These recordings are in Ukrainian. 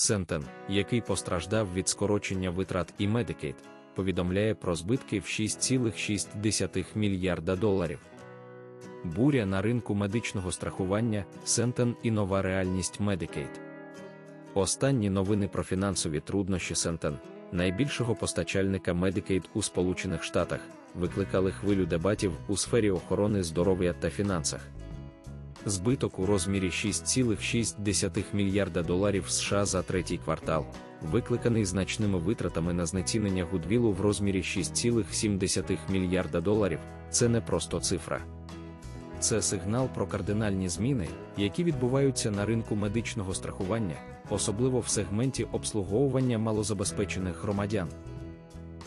Сентен, який постраждав від скорочення витрат і Medicaid, повідомляє про збитки в 6,6 мільярда доларів. Буря на ринку медичного страхування, Сентен і нова реальність Medicaid. Останні новини про фінансові труднощі Сентен, найбільшого постачальника Medicaid у Сполучених Штатах, викликали хвилю дебатів у сфері охорони здоров'я та фінансах. Збиток у розмірі 6,6 мільярда доларів США за третій квартал, викликаний значними витратами на знецінення Гудвілу в розмірі 6,7 мільярда доларів, це не просто цифра. Це сигнал про кардинальні зміни, які відбуваються на ринку медичного страхування, особливо в сегменті обслуговування малозабезпечених громадян.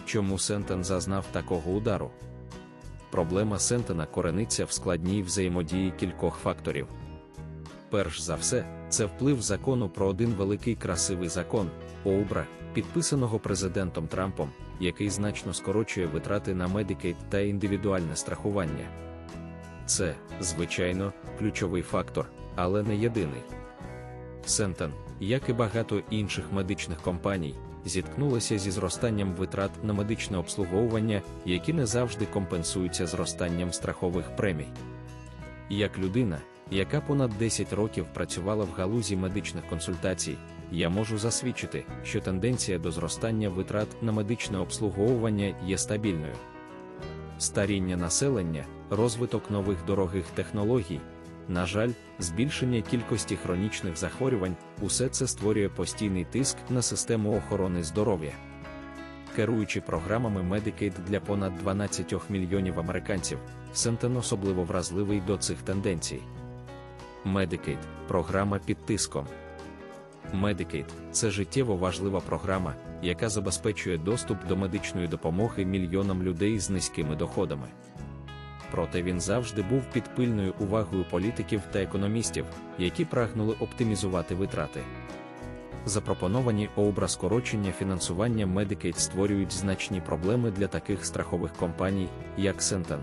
Чому Сентен зазнав такого удару? Проблема Сентена корениться в складній взаємодії кількох факторів. Перш за все, це вплив закону про один великий красивий закон ОУБРА, підписаного президентом Трампом, який значно скорочує витрати на Medicaid та індивідуальне страхування. Це, звичайно, ключовий фактор, але не єдиний. Сентен, як і багато інших медичних компаній, зіткнулися зі зростанням витрат на медичне обслуговування, які не завжди компенсуються зростанням страхових премій. Як людина, яка понад 10 років працювала в галузі медичних консультацій, я можу засвідчити, що тенденція до зростання витрат на медичне обслуговування є стабільною. Старіння населення, розвиток нових дорогих технологій, на жаль, збільшення кількості хронічних захворювань, усе це створює постійний тиск на систему охорони здоров'я. Керуючи програмами Medicaid для понад 12 мільйонів американців, Сентен особливо вразливий до цих тенденцій. Medicaid – програма під тиском. Medicaid – це життєво важлива програма, яка забезпечує доступ до медичної допомоги мільйонам людей з низькими доходами проте він завжди був під пильною увагою політиків та економістів, які прагнули оптимізувати витрати. Запропоновані обра скорочення фінансування Medicaid створюють значні проблеми для таких страхових компаній, як Сентен.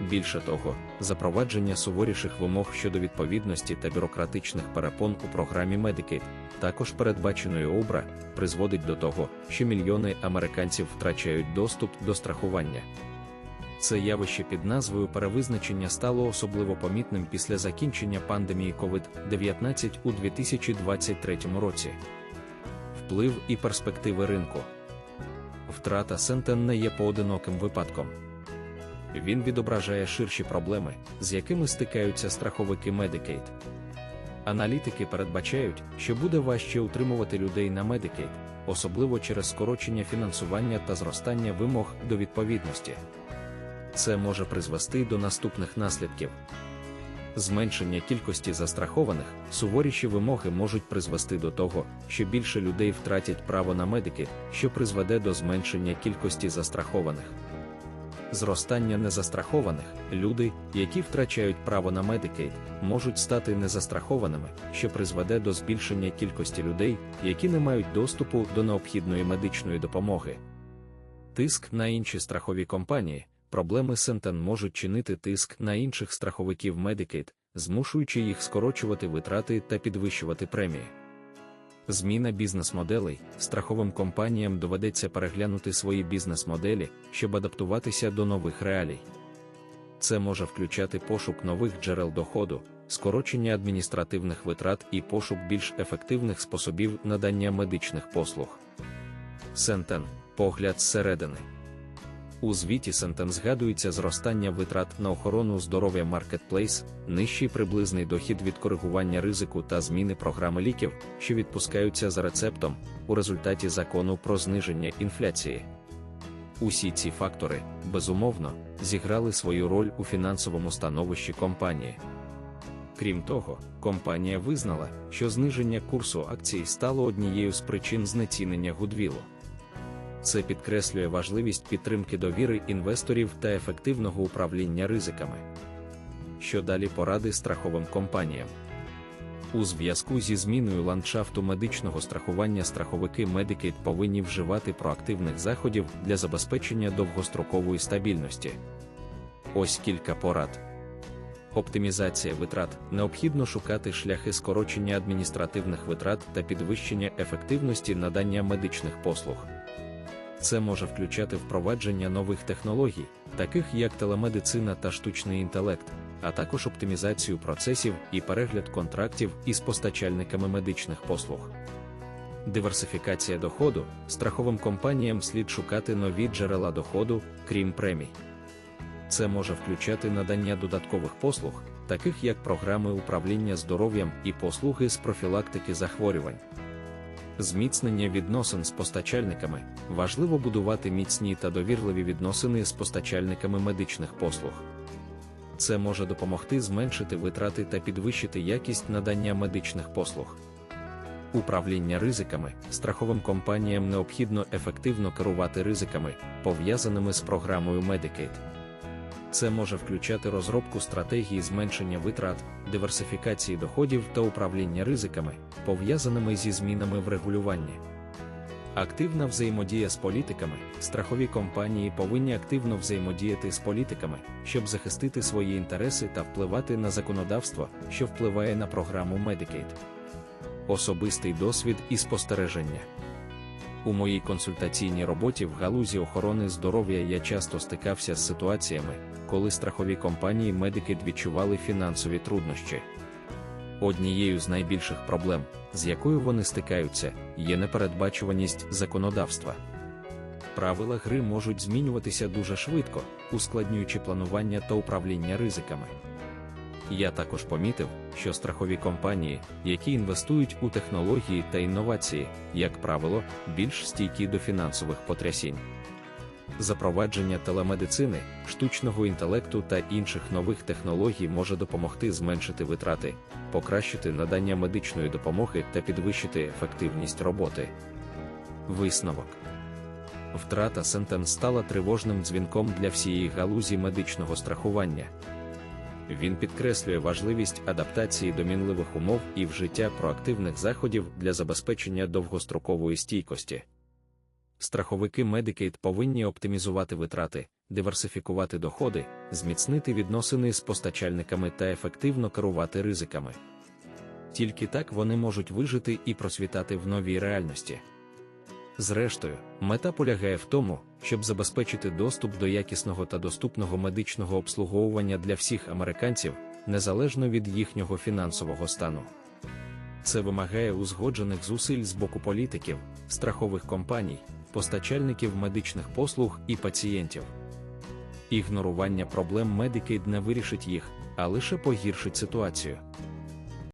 Більше того, запровадження суворіших вимог щодо відповідності та бюрократичних перепон у програмі Medicaid, також передбаченої обра, призводить до того, що мільйони американців втрачають доступ до страхування. Це явище під назвою перевизначення стало особливо помітним після закінчення пандемії COVID-19 у 2023 році. Вплив і перспективи ринку. Втрата Сентен не є поодиноким випадком. Він відображає ширші проблеми, з якими стикаються страховики Medicaid. Аналітики передбачають, що буде важче утримувати людей на Medicaid, особливо через скорочення фінансування та зростання вимог до відповідності це може призвести до наступних наслідків. Зменшення кількості застрахованих, суворіші вимоги можуть призвести до того, що більше людей втратять право на медики, що призведе до зменшення кількості застрахованих. Зростання незастрахованих люди, які втрачають право на Medicaid, можуть стати незастрахованими, що призведе до збільшення кількості людей, які не мають доступу до необхідної медичної допомоги. Тиск на інші страхові компанії проблеми Сентен можуть чинити тиск на інших страховиків Medicaid, змушуючи їх скорочувати витрати та підвищувати премії. Зміна бізнес-моделей страховим компаніям доведеться переглянути свої бізнес-моделі, щоб адаптуватися до нових реалій. Це може включати пошук нових джерел доходу, скорочення адміністративних витрат і пошук більш ефективних способів надання медичних послуг. Сентен погляд зсередини. У звіті Сентен згадується зростання витрат на охорону здоров'я Marketplace, нижчий приблизний дохід від коригування ризику та зміни програми ліків, що відпускаються за рецептом у результаті закону про зниження інфляції. Усі ці фактори, безумовно, зіграли свою роль у фінансовому становищі компанії. Крім того, компанія визнала, що зниження курсу акцій стало однією з причин знецінення Гудвілу. Це підкреслює важливість підтримки довіри інвесторів та ефективного управління ризиками. Що далі поради страховим компаніям. У зв'язку зі зміною ландшафту медичного страхування страховики Medicaid повинні вживати проактивних заходів для забезпечення довгострокової стабільності. Ось кілька порад. Оптимізація витрат необхідно шукати шляхи скорочення адміністративних витрат та підвищення ефективності надання медичних послуг. Це може включати впровадження нових технологій, таких як телемедицина та штучний інтелект, а також оптимізацію процесів і перегляд контрактів із постачальниками медичних послуг. Диверсифікація доходу страховим компаніям слід шукати нові джерела доходу, крім премій. Це може включати надання додаткових послуг, таких як програми управління здоров'ям і послуги з профілактики захворювань. Зміцнення відносин з постачальниками важливо будувати міцні та довірливі відносини з постачальниками медичних послуг. Це може допомогти зменшити витрати та підвищити якість надання медичних послуг. Управління ризиками страховим компаніям необхідно ефективно керувати ризиками, пов'язаними з програмою Medicaid. Це може включати розробку стратегії зменшення витрат, диверсифікації доходів та управління ризиками, пов'язаними зі змінами в регулюванні. Активна взаємодія з політиками. Страхові компанії повинні активно взаємодіяти з політиками, щоб захистити свої інтереси та впливати на законодавство, що впливає на програму Medicaid. Особистий досвід і спостереження. У моїй консультаційній роботі в галузі охорони здоров'я я часто стикався з ситуаціями, коли страхові компанії Medicaid відчували фінансові труднощі. Однією з найбільших проблем, з якою вони стикаються, є непередбачуваність законодавства. Правила гри можуть змінюватися дуже швидко, ускладнюючи планування та управління ризиками. Я також помітив, що страхові компанії, які інвестують у технології та інновації, як правило, більш стійкі до фінансових потрясінь. Запровадження телемедицини, штучного інтелекту та інших нових технологій може допомогти зменшити витрати, покращити надання медичної допомоги та підвищити ефективність роботи. Висновок втрата Сентен стала тривожним дзвінком для всієї галузі медичного страхування. Він підкреслює важливість адаптації до мінливих умов і вжиття проактивних заходів для забезпечення довгострокової стійкості. Страховики Medicaid повинні оптимізувати витрати, диверсифікувати доходи, зміцнити відносини з постачальниками та ефективно керувати ризиками. Тільки так вони можуть вижити і просвітати в новій реальності. Зрештою, мета полягає в тому, щоб забезпечити доступ до якісного та доступного медичного обслуговування для всіх американців, незалежно від їхнього фінансового стану. Це вимагає узгоджених зусиль з боку політиків, страхових компаній, постачальників медичних послуг і пацієнтів. Ігнорування проблем Medicaid не вирішить їх, а лише погіршить ситуацію.